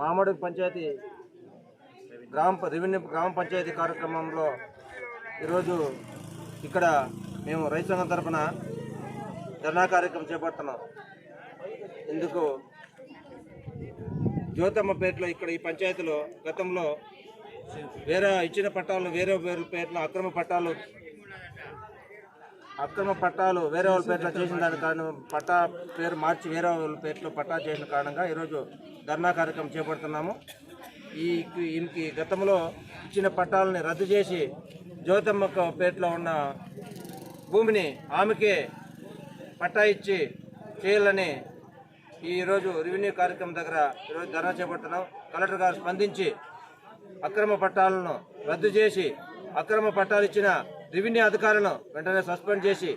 మామడు పంచాయతీ గ్రామ రెవెన్యూ గ్రామ పంచాయతీ కార్యక్రమంలో ఈరోజు ఇక్కడ మేము రైతు సంఘం తరఫున ధర్నా కార్యక్రమం చేపడుతున్నాం. ఇందుకు జ్యోతమ్మపేటలో ఇక్కడ ఈ పంచాయతీలో గతంలో వేరే ఇచ్చిన పట్టాలు వేరే వేరే పేర్లో అక్రమ పట్టాలు అక్రమ పట్టాలు వేరే వాళ్ళ పేర్లో చేసిన దాని కారణం పట్టా పేరు మార్చి వేరే వాళ్ళ పేర్లో పట్టా చేసిన కారణంగా ఈరోజు ధర్నా కార్యక్రమం చేపడుతున్నాము. ఈ ఈయనకి గతంలో ఇచ్చిన పట్టాలని రద్దు చేసి జ్యోతమ్మ పేటలో ఉన్న భూమిని ఆమెకే పట్టా ఇచ్చి చేయాలని ఈరోజు రెవెన్యూ కార్యక్రమం దగ్గర ఈరోజు ధర్నా చేపడుతున్నాం. కలెక్టర్ గారు స్పందించి అక్రమ పట్టాలను రద్దు చేసి అక్రమ పట్టాలు ఇచ్చిన రెవెన్యూ అధికారులను వెంటనే సస్పెండ్ చేసి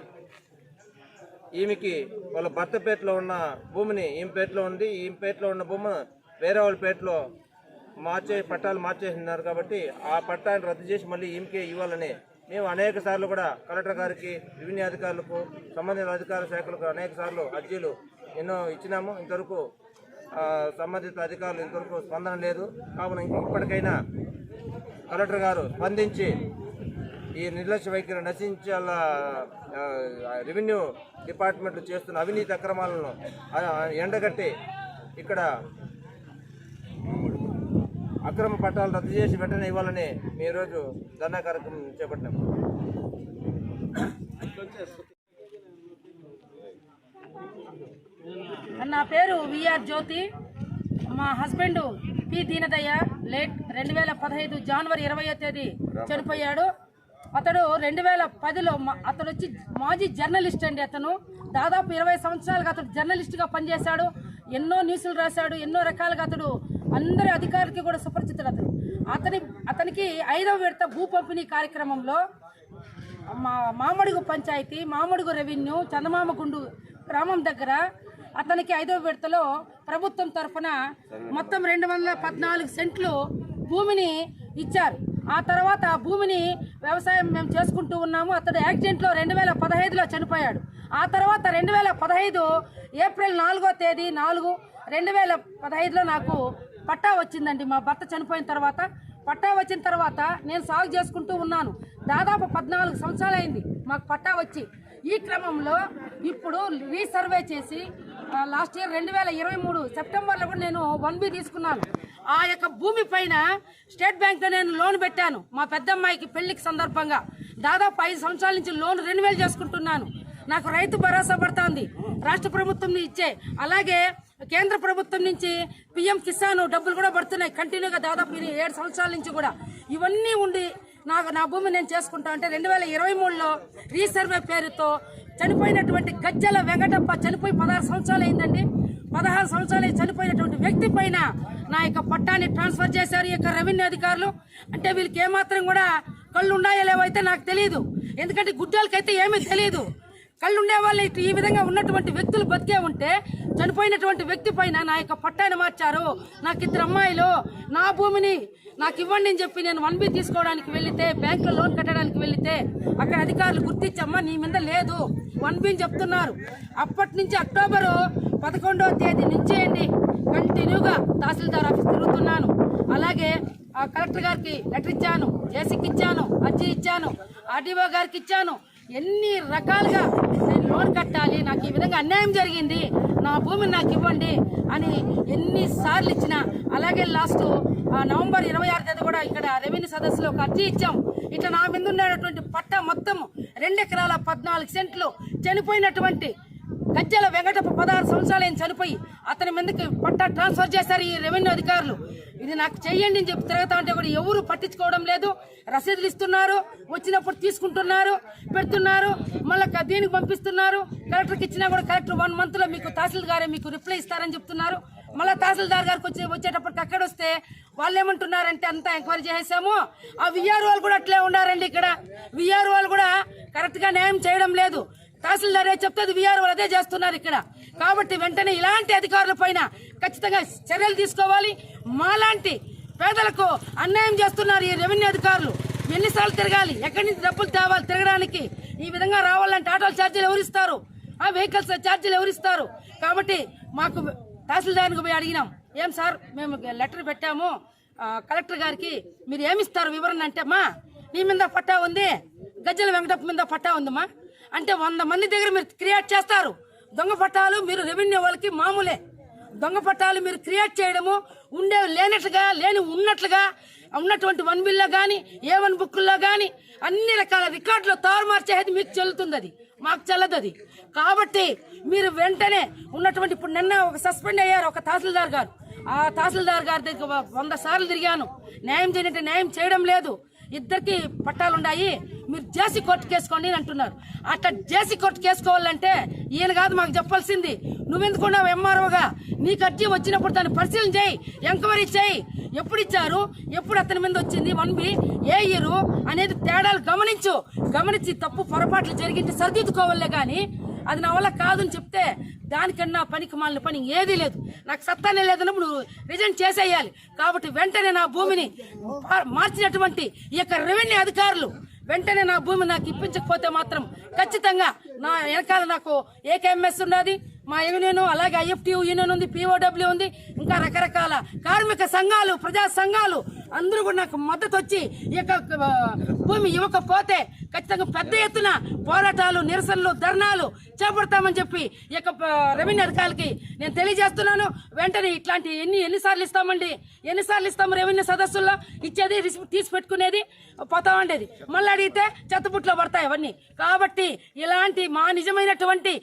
ఈమెకి వాళ్ళ భర్త పేటలో ఉన్న భూమిని ఈమె పేటలో ఉంది ఈమె పేటలో ఉన్న భూమిని వేరే వాళ్ళ పేటలో మార్చే పట్టాలు మార్చేసినారు కాబట్టి ఆ పట్టాన్ని రద్దు చేసి మళ్ళీ ఈమెకే ఇవ్వాలని మేము అనేక సార్లు కూడా కలెక్టర్ గారికి రెవెన్యూ అధికారులకు సంబంధిత అధికార శాఖలకు అనేక సార్లు అర్జీలు ఎన్నో ఇచ్చినాము. ఇంతవరకు సంబంధిత అధికారులు ఇంతవరకు స్పందన లేదు. కావున ఇప్పటికైనా కలెక్టర్ గారు స్పందించి ఈ నిర్లక్ష్య వైఖరి నశించాల రెవెన్యూ డిపార్ట్మెంట్ చేస్తున్న అవినీతి అక్రమాలను ఎండగట్టి ఇక్కడ అక్రమ పట్టాలు రద్దు చేసి వెంటనే ఇవ్వాలని మీ రోజు ధర్నా కార్యక్రమం చేపట్టాం. నా పేరు విఆర్ జ్యోతి. మా హస్బెండ్ పి. దీనదయ్య లేట్ రెండు వేల పదహైదు జనవరి ఇరవై తేదీ చనిపోయాడు. అతడు రెండు వేల పదిలో మా- అతడు వచ్చి మాజీ జర్నలిస్ట్ అండి అతను. దాదాపు ఇరవై సంవత్సరాలుగా అతడు జర్నలిస్ట్గా పనిచేశాడు. ఎన్నో న్యూస్లు రాశాడు ఎన్నో రకాలుగా అతడు అందరి అధికారికి కూడా సుపరిచితుడు అతను. అతని అతనికి ఐదవ విడత భూ పంపిణీ కార్యక్రమంలో మా మామడుగు పంచాయతీ మామడుగు రెవెన్యూ చందమామగుండు గ్రామం దగ్గర అతనికి ఐదవ విడతలో ప్రభుత్వం తరఫున మొత్తం రెండు వందల పద్నాలుగు సెంట్లు భూమిని ఇచ్చారు. ఆ తర్వాత ఆ భూమిని వ్యవసాయం మేము చేసుకుంటూ ఉన్నాము. అతడు యాక్సిడెంట్లో రెండు వేల పదహైదులో చనిపోయాడు. ఆ తర్వాత రెండు వేల పదహైదు ఏప్రిల్ నాలుగో తేదీ నాలుగు రెండు వేల పదహైదులో నాకు పట్టా వచ్చిందండి. మా భర్త చనిపోయిన తర్వాత పట్టా వచ్చిన తర్వాత నేను సాగు చేసుకుంటూ ఉన్నాను. దాదాపు పద్నాలుగు సంవత్సరాలు అయింది మాకు పట్టా వచ్చి. ఈ క్రమంలో ఇప్పుడు రీసర్వే చేసి లాస్ట్ ఇయర్ రెండు వేల ఇరవై మూడు సెప్టెంబర్లో కూడా నేను వన్ బి తీసుకున్నాను. ఆ యొక్క భూమి పైన స్టేట్ బ్యాంక్లో నేను లోన్ పెట్టాను. మా పెద్దమ్మాయికి పెళ్ళికి సందర్భంగా. దాదాపు ఐదు సంవత్సరాల నుంచి లోన్ రెన్యువల్ చేసుకుంటున్నాను. నాకు రైతు భరోసా పడుతోంది. రాష్ట్ర ప్రభుత్వం ఇచ్చే. అలాగే కేంద్ర ప్రభుత్వం నుంచి పిఎం కిసాన్ డబ్బులు కూడా పడుతున్నాయి. కంటిన్యూగా దాదాపు ఏడు సంవత్సరాల నుంచి కూడా. ఇవన్నీ ఉండి నాకు నా భూమి నేను చేసుకుంటా అంటే రెండు వేల ఇరవై మూడులో రీసర్వే పేరుతో చనిపోయినటువంటి గజ్జల వెంకటప్ప చనిపోయి పదహారు సంవత్సరాలు అయిందండి. పదహారు సంవత్సరాలు చనిపోయినటువంటి వ్యక్తి పైన నా యొక్క పట్టాన్ని ట్రాన్స్ఫర్ చేశారు ఈ యొక్క రెవెన్యూ అధికారులు. అంటే వీళ్ళకి ఏమాత్రం కూడా కళ్ళు ఉన్నాయో లేవో అయితే నాకు తెలియదు ఎందుకంటే గుడ్డలకైతే ఏమీ తెలియదు కళ్ళు ఉండే వాళ్ళు ఇటు ఈ విధంగా ఉన్నటువంటి వ్యక్తులు బతికే ఉంటే చనిపోయినటువంటి వ్యక్తి పైన నా యొక్క పట్టాన్ని మార్చారు. నాకు ఇద్దరు అమ్మాయిలు నా భూమిని నాకు ఇవ్వండి అని చెప్పి నేను వన్ బి తీసుకోవడానికి వెళితే బ్యాంకులో లోన్ కట్టడానికి వెళితే అక్కడ అధికారులు గుర్తించమ్మా నీ మీద లేదు. వన్ బి అని చెప్తున్నారు. అప్పటి నుంచి అక్టోబరు పదకొండవ తేదీ నుంచి అండి కంటిన్యూగా తహసీల్దార్ ఆఫీస్ తిరుగుతున్నాను. అలాగే ఆ కలెక్టర్ గారికి లెటర్ ఇచ్చాను జేసీకి ఇచ్చాను అర్జీ ఇచ్చాను ఆర్డీఓ గారికి ఇచ్చాను. ఎన్ని రకాలుగా నేను లోన్ కట్టాలి నాకు ఈ విధంగా అన్యాయం జరిగింది నా భూమిని నాకు ఇవ్వండి అని ఎన్నిసార్లు ఇచ్చినా అలాగే లాస్ట్ ఆ నవంబర్ ఇరవై ఆరు తేదీ కూడా ఇక్కడ రెవెన్యూ సదస్సులో ఒక అర్జీ ఇచ్చాం. ఇట్లా నా మీద ఉన్నటువంటి పట్ట మొత్తం రెండు ఎకరాల పద్నాలుగు సెంట్లు చనిపోయినటువంటి గజ్జల వెంకటప్ప పదహారు సంవత్సరాలు ఆయన చనిపోయి అతని మీదకి పట్టా ట్రాన్స్ఫర్ చేశారు ఈ రెవెన్యూ అధికారులు. ఇది నాకు చెయ్యండి అని చెప్పి తిరగతా ఉంటే కూడా ఎవరు పట్టించుకోవడం లేదు. రసీదులు ఇస్తున్నారు వచ్చినప్పుడు తీసుకుంటున్నారు పెడుతున్నారు మళ్ళీ దీనికి పంపిస్తున్నారు. కలెక్టర్కి ఇచ్చినా కూడా కలెక్టర్ వన్ మంత్లో మీకు తహసీల్దారే మీకు రిప్లై ఇస్తారని చెప్తున్నారు. మళ్ళీ తహసీల్దార్ గారికి వచ్చి వచ్చేటప్పటికి అక్కడ వస్తే వాళ్ళు ఏమంటున్నారంటే అంతా ఎంక్వైరీ చేసేసాము. ఆ విఆర్ వాళ్ళు కూడా అట్లే ఉన్నారండి ఇక్కడ. విఆర్ వాళ్ళు కూడా కరెక్ట్గా న్యాయం చేయడం లేదు. తహసీల్దార్ ఏ చెప్తే విఆర్ వాళ్ళు అదే చేస్తున్నారు ఇక్కడ. కాబట్టి వెంటనే ఇలాంటి అధికారుల పైన ఖచ్చితంగా చర్యలు తీసుకోవాలి. మాలాంటి పేదలకు అన్యాయం చేస్తున్నారు ఈ రెవెన్యూ అధికారులు. ఎన్నిసార్లు తిరగాలి? ఎక్కడి నుంచి డబ్బులు తేవాలి? తిరగడానికి ఈ విధంగా రావాలంటే ఆటోల ఛార్జీలు ఎవరిస్తారు? ఆ వెహికల్స్ ఛార్జీలు ఎవరిస్తారు? కాబట్టి మాకు తహసీల్దార్కి పోయి అడిగినాం. ఏం సార్ మేము లెటర్ పెట్టాము. కలెక్టర్ గారికి మీరు ఏమిస్తారు వివరణ అంటే మా నీ మీద పట్టా ఉంది. గజ్జల వెంకటప్ప మీద పట్టా ఉందమ్మా. అంటే వంద మంది దగ్గర మీరు క్రియేట్ చేస్తారు. దొంగ పట్టాలు మీరు రెవెన్యూ వాళ్ళకి మామూలే. దొంగ పట్టాలు మీరు క్రియేట్ చేయడము ఉండే లేనట్లుగా లేని ఉన్నట్లుగా ఉన్నటువంటి వన్ బిల్లో కానీ ఏ వన్ బుక్లో కానీ అన్ని రకాల రికార్డులు తారుమారు చేసేది మీకు చెల్లుతుంది అది మాకు చెల్లదు అది కాబట్టి మీరు వెంటనే ఉన్నటువంటి ఇప్పుడు నిన్న ఒక సస్పెండ్ అయ్యారు ఒక తహసీల్దార్ గారు. ఆ తహసీల్దార్ గారి దగ్గర వంద సార్లు తిరిగాను. న్యాయం చేయనంటే న్యాయం చేయడం లేదు. ఇద్దరికి పట్టాలు ఉన్నాయి మీరు జేసీ కోర్టు కేసుకోండి అని అంటున్నారు. అట్లా జేసీ కోర్టు కేసుకోవాలంటే ఈయన కాదు మాకు చెప్పాల్సింది. నువ్వెందుకున్నావు ఎంఆర్ఓగా? నీకు అర్జీ వచ్చినప్పుడు దాన్ని పరిశీలన చేయి ఎంక్వైరీ చేయి. ఎప్పుడు ఇచ్చారు? ఎప్పుడు అతని మీద వచ్చింది? One B A year? అనేది తేడాలు గమనించు. గమనించి తప్పు పొరపాట్లు జరిగించి సరిదిద్దుకోవాలే కానీ అది నా వల్ల కాదని చెప్తే దానికన్నా పనికి మాలిన పని ఏదీ లేదు. నాకు సత్తానే లేదన్నప్పుడు నువ్వు రిజైన్ చేసేయాలి. కాబట్టి వెంటనే నా భూమిని మార్చినటువంటి ఈ యొక్క రెవెన్యూ అధికారులు వెంటనే నా భూమి నాకు ఇప్పించకపోతే మాత్రం ఖచ్చితంగా నా వెనకాల నాకు ఏకేఎంఎస్ ఉన్నది మా యూనియన్ అలాగే ఐఎఫ్టీ యూనియన్ ఉంది పిఓడబ్ల్యూ ఉంది ఇంకా రకరకాల కార్మిక సంఘాలు ప్రజా సంఘాలు అందరూ కూడా నాకు మద్దతు వచ్చి ఈ యొక్క భూమి ఇవ్వకపోతే ఖచ్చితంగా పెద్ద ఎత్తున పోరాటాలు నిరసనలు ధర్నాలు చేపడతామని చెప్పి ఈ యొక్క రెవెన్యూ అధికారులకి నేను తెలియజేస్తున్నాను. వెంటనే ఇట్లాంటి ఎన్ని ఎన్నిసార్లు ఇస్తామండి? ఎన్నిసార్లు ఇస్తాము రెవెన్యూ సదస్సుల్లో? ఇచ్చేది తీసి పెట్టుకునేది పోతా ఉండేది మళ్ళీ అడిగితే చెత్తబుట్లో పడతాయి అవన్నీ. కాబట్టి ఇలాంటి మా నిజమైనటువంటి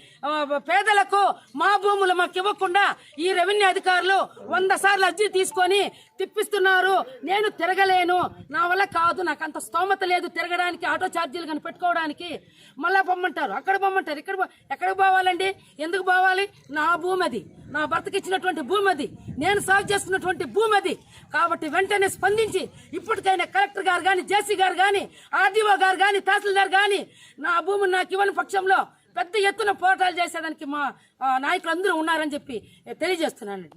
పేదలకు మా భూములు మాకు ఇవ్వకుండా ఈ రెవెన్యూ అధికారులు వంద సార్లు అర్జీ తీసుకొని తిప్పిస్తున్నారు. నేను తిరగలేను. నా వల్ల కాదు. నాకు అంత స్తోమత లేదు తిరగడానికి ఆటో ఛార్జీలు కానీ పెట్టుకోవడానికి. మళ్ళా పొమ్మంటారు. అక్కడ పొమ్మంటారు. ఇక్కడ పో- ఎక్కడికి పోవాలండి? ఎందుకు పోవాలి? నా భూమి అది నా భర్తకి ఇచ్చినటువంటి భూమి అది నేను సాగు చేస్తున్నటువంటి భూమి అది కాబట్టి వెంటనే స్పందించి ఇప్పటికైనా కలెక్టర్ గారు కానీ జేసీ గారు కానీ ఆర్డీఓ గారు కానీ తహసీల్దార్ కానీ నా భూమిని నాకు ఇవ్వని పక్షంలో పెద్ద ఎత్తున పోరాటాలు చేసేదానికి మా నాయకులందరూ నాయకులు అందరూ ఉన్నారని చెప్పి తెలియజేస్తున్నానండి.